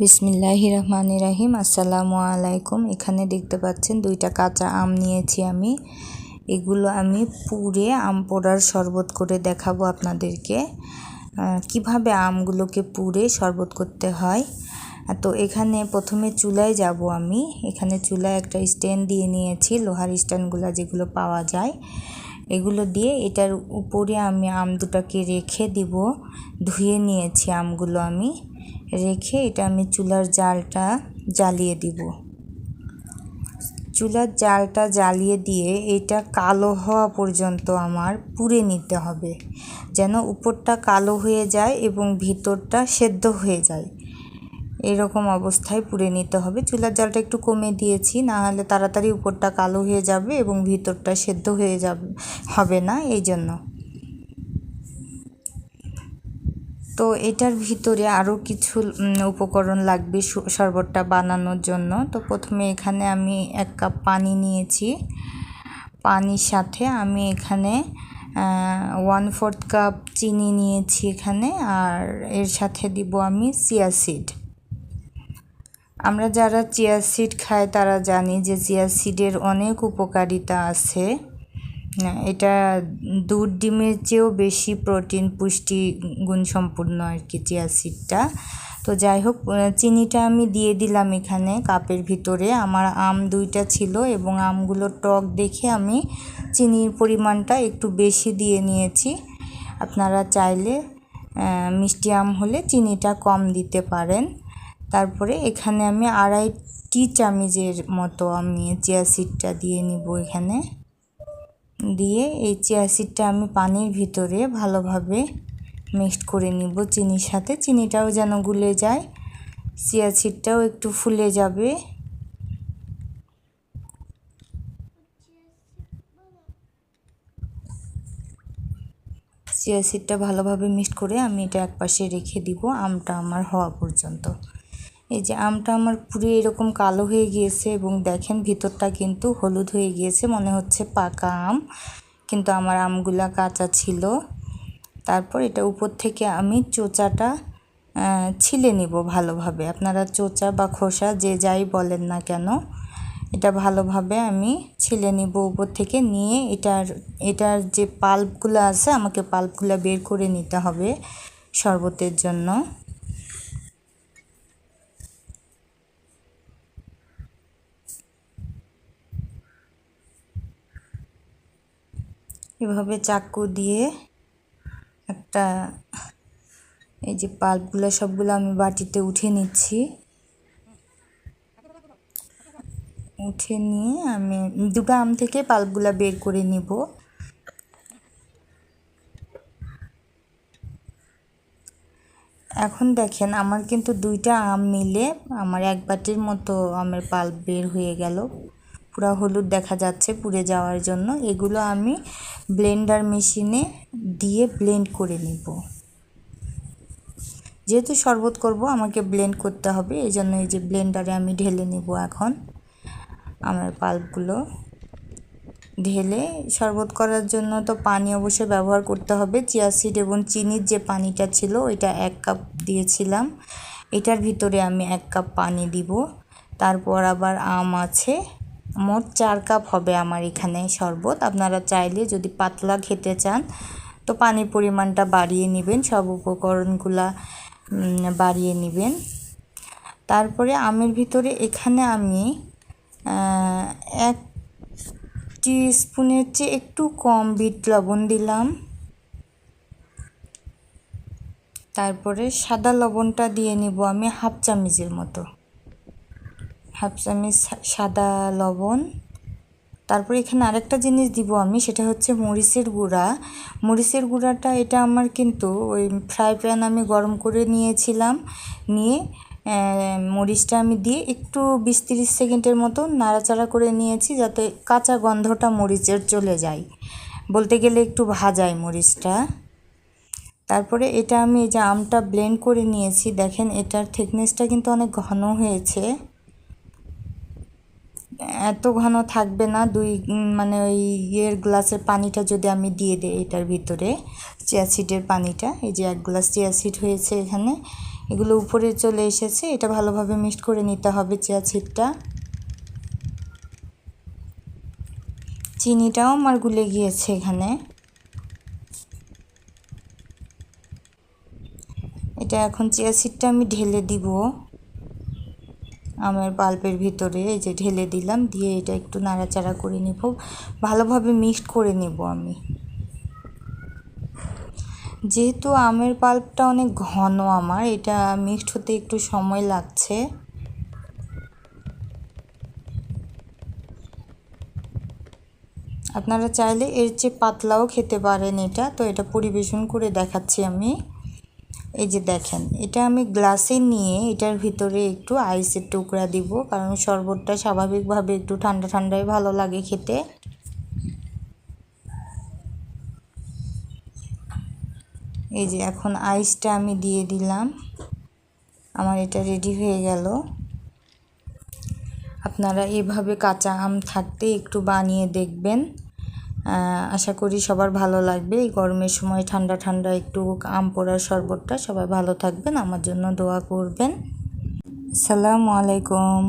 বিসমিল্লাহি রহমান রাহিম, আসসালামু আলাইকুম। এখানে দেখতে পাচ্ছেন দুইটা কাঁচা আম নিয়েছি আমি। এগুলো আমি পুড়ে আম পোড়ার শরবত করে দেখাবো আপনাদেরকে। কীভাবে আমগুলোকে পুড়ে শরবত করতে হয়। তো এখানে প্রথমে চুলায় যাব আমি। এখানে চুলায় একটা স্ট্যান্ড দিয়ে নিয়েছি, লোহার স্ট্যান্ডগুলো যেগুলো পাওয়া যায়। এগুলো দিয়ে এটার উপরে আমি আম দুটাকে রেখে দিব। ধুয়ে নিয়েছি আমগুলো আমি। রেখে এটা আমি চুলার জালটা জ্বালিয়ে দিব। চুলার জালটা জ্বালিয়ে দিয়ে এটা কালো হওয়া পর্যন্ত আমার পুড়ে নিতে হবে, যেন উপরটা কালো হয়ে যায় এবং ভিতরটা সেদ্ধ হয়ে যায়। এরকম অবস্থায় পুড়ে নিতে হবে। চুলার জালটা একটু কমে দিয়েছি, না হলে তাড়াতাড়ি উপরটা কালো হয়ে যাবে এবং ভিতরটা সেদ্ধ হয়ে যাবে, হবে না, এই জন্য। তো এটার ভিতরে আরও কিছু উপকরণ লাগবে শরবতটা বানানোর জন্য। তো প্রথমে এখানে আমি এক কাপ পানি নিয়েছি। পানির সাথে আমি এখানে ওয়ান ফোর্থ কাপ চিনি নিয়েছি এখানে, আর এর সাথে দিব আমি চিয়া সিড আমরা যারা চিয়া সিড খাই তারা জানি যে চিয়া সিডের অনেক উপকারিতা আছে। এটা দুধ ডিমের চেয়েও বেশি প্রোটিন পুষ্টি গুণসম্পূর্ণ আর কি চিয়া সিডটা তো যাই হোক চিনিটা আমি দিয়ে দিলাম এখানে কাপের ভিতরে। আমার আম দুইটা ছিল এবং আমগুলো টক দেখে আমি চিনির পরিমাণটা একটু বেশি দিয়ে নিয়েছি। আপনারা চাইলে মিষ্টি আম হলে চিনিটা কম দিতে পারেন। তারপরে এখানে আমি আড়াই টি চামিচের মতো আমি চিয়া সিডটা দিয়ে নিব এখানে। দিয়ে এই চিয়া সিডটা আমি পানির ভিতরে ভালোভাবে মিক্সড করে নিব। চিনির সাথে চিনিটাও যেন গুলে যায়, চিয়া সিডটাও একটু ফুলে যাবে। চিয়া সিডটা ভালোভাবে মিক্সড করে আমি এটা একপাশে রেখে দিব, আমটা আমার হওয়া পর্যন্ত। এই যে আমটা আমার পুরো এরকম কালো হয়ে গিয়েছে এবং দেখেন ভিতরটা কিন্তু হলুদ হয়ে গিয়েছে, মনে হচ্ছে পাকা আম। কিন্তু আমার আমগুলা কাঁচা ছিল। তারপর এটা উপর থেকে আমি চোচাটা ছিলে নিব ভালোভাবে। আপনারা চোচা বা খোসা যে যাই বলেন না কেন, এটা ভালোভাবে আমি ছিলে নিব উপর থেকে নিয়ে এটার এটার যে পাল্পগুলো আছে, আমাকে পাল্পগুলো বের করে নিতে হবে শরবতের জন্য। এভাবে চাকু দিয়ে একটা এই যে পাল্পগুলো সবগুলো আমি বাটিতে উঠে নিচ্ছি। উঠে নিয়ে আমি দুটো আম থেকে পাল্পগুলো বের করে নিব। এখন দেখেন আমার কিন্তু দুইটা আম মিলে আমার এক বাটির মতো আমের পাল্প বের হয়ে গেল। পুরো হলুদ দেখা যাচ্ছে পুড়ে যাওয়ার জন্য। এগুলো আমি ব্লেন্ডার মেশিনে দিয়ে ব্লেন্ড করে নিব। যেহেতু শরবত করব, আমাকে ব্লেন্ড করতে হবে এই জন্য এই যে ব্লেন্ডারে আমি ঢেলে নিব এখন। আমার পাল্পগুলো ঢেলে শরবত করার জন্য তো পানি অবশ্যই ব্যবহার করতে হবে। চিয়া সিড এবং চিনির যে পানিটা ছিল, ওইটা এক কাপ দিয়েছিলাম। এটার ভিতরে আমি এক কাপ পানি দিব। তারপর আবার আম আছে মোট চার কাপ হবে আমার এখানে শরবত। আপনারা চাইলে যদি পাতলা খেতে চান, তো পানির পরিমাণটা বাড়িয়ে নেবেন, সব উপকরণগুলা বাড়িয়ে নেবেন। তারপরে আমের ভিতরে এখানে আমি এক টি স্পুনের চেয়ে একটু কম বিট লবণ দিলাম। তারপরে সাদা লবণটা দিয়ে নিব আমি হাফ চামচের মতো। হাফ চামচ সাদা লবণ। তারপরে এখানে আরেকটা জিনিস দিব আমি, সেটা হচ্ছে মরিচের গুঁড়া। মরিচের গুঁড়াটা এটা আমার কিন্তু ওই ফ্রাই প্যান আমি গরম করে নিয়েছিলাম, নিয়ে মরিচটা আমি দিয়ে একটু বিশ তিরিশ সেকেন্ডের মতো নাড়াচাড়া করে নিয়েছি যাতে কাঁচা গন্ধটা মরিচের চলে যায়। বলতে গেলে একটু ভাজাই মরিচটা। তারপরে এটা আমি এই যে আমটা ব্লেন্ড করে নিয়েছি, দেখেন এটার থিকনেসটা কিন্তু অনেক ঘন হয়েছে। এত ঘন থাকবে না, দুই মানে ওই ইয়ের গ্লাসের পানিটা যদি আমি দিয়ে দিই এটার ভিতরে চিয়াসিডের পানিটা, এই যে এক গ্লাস চিয়াসিড হয়েছে এখানে, এগুলো উপরে চলে এসেছে, এটা ভালোভাবে মিক্সড করে নিতে হবে চিয়া সিডটা। চিনিটাও আমার গুলে গিয়েছে এখানে। এটা এখন চিয়া সিডটা আমি ঢেলে দিব। আমার পাল্পের ভিতরে এই যে ঢেলে দিলাম, দিয়ে এটা একটু নাড়াচাড়া করে নিব। ভালোভাবে মিক্সড করে নিব আমি। যেহেতু আমের পাল্পটা অনেক ঘন আমার, এটা মিক্সড হতে একটু সময় লাগছে। আপনারা চাইলে এর চেয়ে পাতলাও খেতে পারেন এটা। তো এটা পরিবেশন করে দেখাচ্ছি আমি। এই যে দেখেন, এটা আমি গ্লাসে নিয়ে এটার ভিতরে একটু আইসের টুকরা দিব, কারণ শরবতটা স্বাভাবিকভাবে একটু ঠান্ডা ঠান্ডাই ভালো লাগে খেতে। এই যে এখন আইসটা আমি দিয়ে দিলাম। আমার এটা রেডি হয়ে গেল। আপনারা এভাবে কাঁচা আম থাকতে একটু বানিয়ে দেখবেন। আশা করি সবার ভালো লাগবে। এই গরমের সময় ঠান্ডা ঠান্ডা একটু আম পোড়ার শরবতটা সবাই ভালো থাকবেন। আমার জন্য দোয়া করবেন। সালামু আলাইকুম।